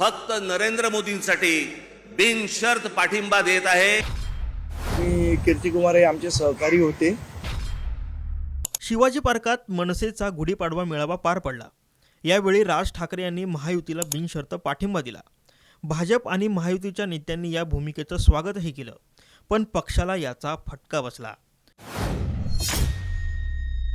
फक्त नरेंद्र मोदींसाठी बिनशर्त पाठिंबा देत आहे. मी कीर्तिकुमार हे आमचे सहकारी होते. शिवाजी पार्कात मनसेचा गुढीपाडवा मेळावा पार पडला. यावेळी राज ठाकरे यांनी महायुतीला बिनशर्त पाठिंबा दिला. भाजप आणि महायुतीच्या नेत्यांनी या भूमिकेचं स्वागतही केलं पण पक्षाला याचा फटका बसला.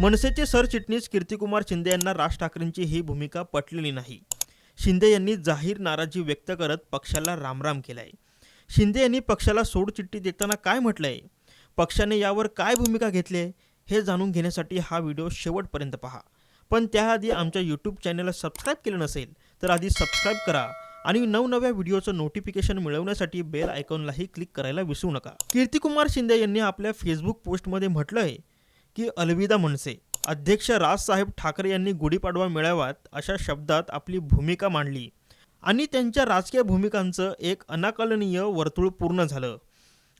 मनसेचे सरचिटणीस कीर्तिकुमार शिंदे यांना राज ठाकरेंची ही भूमिका पटलेली नाही. शिंदे यांनी जाहीर नाराजी व्यक्त करत पक्षाला रामराम केलाय. शिंदे यांनी पक्षाला सोडचिठ्ठी देताना काय म्हटलंय? पक्षाने यावर काय भूमिका घेतली आहे? हे जाणून घेण्यासाठी हा व्हिडिओ शेवटपर्यंत पहा. पण त्याआधी आमच्या यूट्यूब चॅनलला सबस्क्राईब केलं नसेल तर आधी सबस्क्राईब करा आणि नवनव्या व्हिडिओचं नोटिफिकेशन मिळवण्यासाठी बेल आयकॉनलाही क्लिक करायला विसरू नका. कीर्तिकुमार शिंदे यांनी आपल्या फेसबुक पोस्टमध्ये म्हटलं आहे की अलविदा म्हणसे अध्यक्ष राजसाहेब ठाकरे यांनी गुढीपाडवा मेळाव्यात अशा शब्दात आपली भूमिका मांडली. आणि त्यांच्या राजकीय भूमिकांचं एक अनाकलनीय वर्तुळ पूर्ण झालं.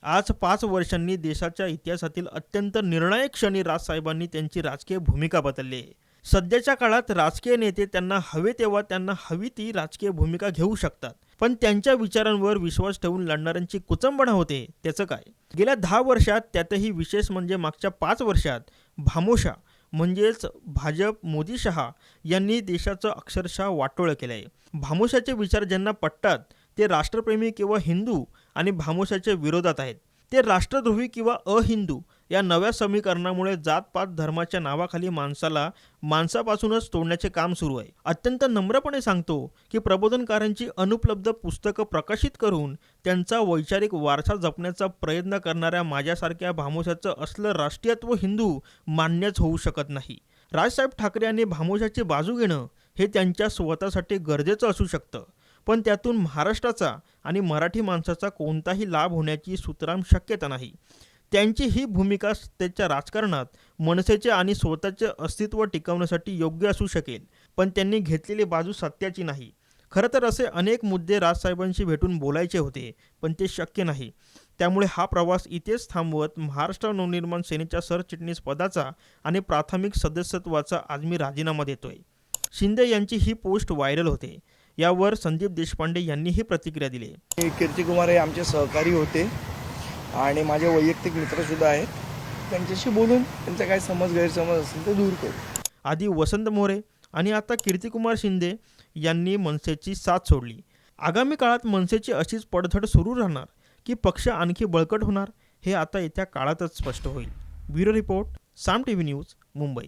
आज पाच वर्षांनी देशाच्या इतिहासातील अत्यंत निर्णायक क्षणी राजसाहेबांनी त्यांची राजकीय भूमिका बदलली. सध्याच्या काळात राजकीय नेते त्यांना हवे तेव्हा त्यांना हवी ती राजकीय भूमिका घेऊ शकतात. पण त्यांच्या विचारांवर विश्वास ठेवून लढणाऱ्यांची कुचंबणा होते त्याचं काय? गेल्या दहा वर्षात त्यातही विशेष म्हणजे मागच्या पाच वर्षात भामोशा म्हणजेच भाजप मोदी शहा यांनी देशाचं अक्षरशः वाटोळं केलं आहे भामोशाचे विचार ज्यांना पटतात ते राष्ट्रप्रेमी किंवा हिंदू आणि भामोशाच्या विरोधात आहेत. ते राष्ट्रद्रोही किंवा अहिंदू या नव्या समीकरणामुळे जातपात धर्माच्या नावाखाली माणसाला माणसापासूनच तोडण्याचे काम सुरू आहे. अत्यंत नम्रपणे सांगतो की प्रबोधनकारांची अनुपलब्ध पुस्तकं प्रकाशित करून त्यांचा वैचारिक वारसा जपण्याचा प्रयत्न करणाऱ्या माझ्यासारख्या भामोशाचं असलं राष्ट्रीयत्व हिंदू मान्यच होऊ शकत नाही. राजसाहेब ठाकरे यांनी भामोशाची बाजू घेणं हे त्यांच्या स्वतःसाठी गरजेचं असू शकतं. पण त्यातून महाराष्ट्राचा आणि मराठी माणसाचा कोणताही लाभ होण्याची सुतराम शक्यता नाही. त्यांची ही भूमिका त्याच्या राजकारणात मनसेचे आणि स्वतःचे अस्तित्व टिकवण्यासाठी योग्य असू शकेल पण त्यांनी घेतलेली बाजू सत्याची नाही. खरं तर असे अनेक मुद्दे राजसाहेबांशी भेटून बोलायचे होते पण ते शक्य नाही. त्यामुळे हा प्रवास इथेच थांबवत महाराष्ट्र नवनिर्माण सेनेच्या सरचिटणीस पदाचा आणि प्राथमिक सदस्यत्वाचा आज मी राजीनामा देतोय. शिंदे यांची ही पोस्ट व्हायरल होते. यावर संदीप देशपांडे यांनीही प्रतिक्रिया दिली. कीर्तिकुमार हे आमचे सहकारी होते आणि माझे वैयक्तिक मित्रसुद्धा आहेत. त्यांच्याशी बोलून त्यांचा काय समज गैरसमज असेल ते दूर करू. आधी वसंत मोरे आणि आता कीर्तिकुमार शिंदे यांनी मनसेची साथ सोडली. आगामी काळात मनसेची अशीच पडझड सुरू राहणार की पक्ष आणखी बळकट होणार हे आता येत्या काळातच स्पष्ट होईल. Bureau report Saam T V news Mumbai.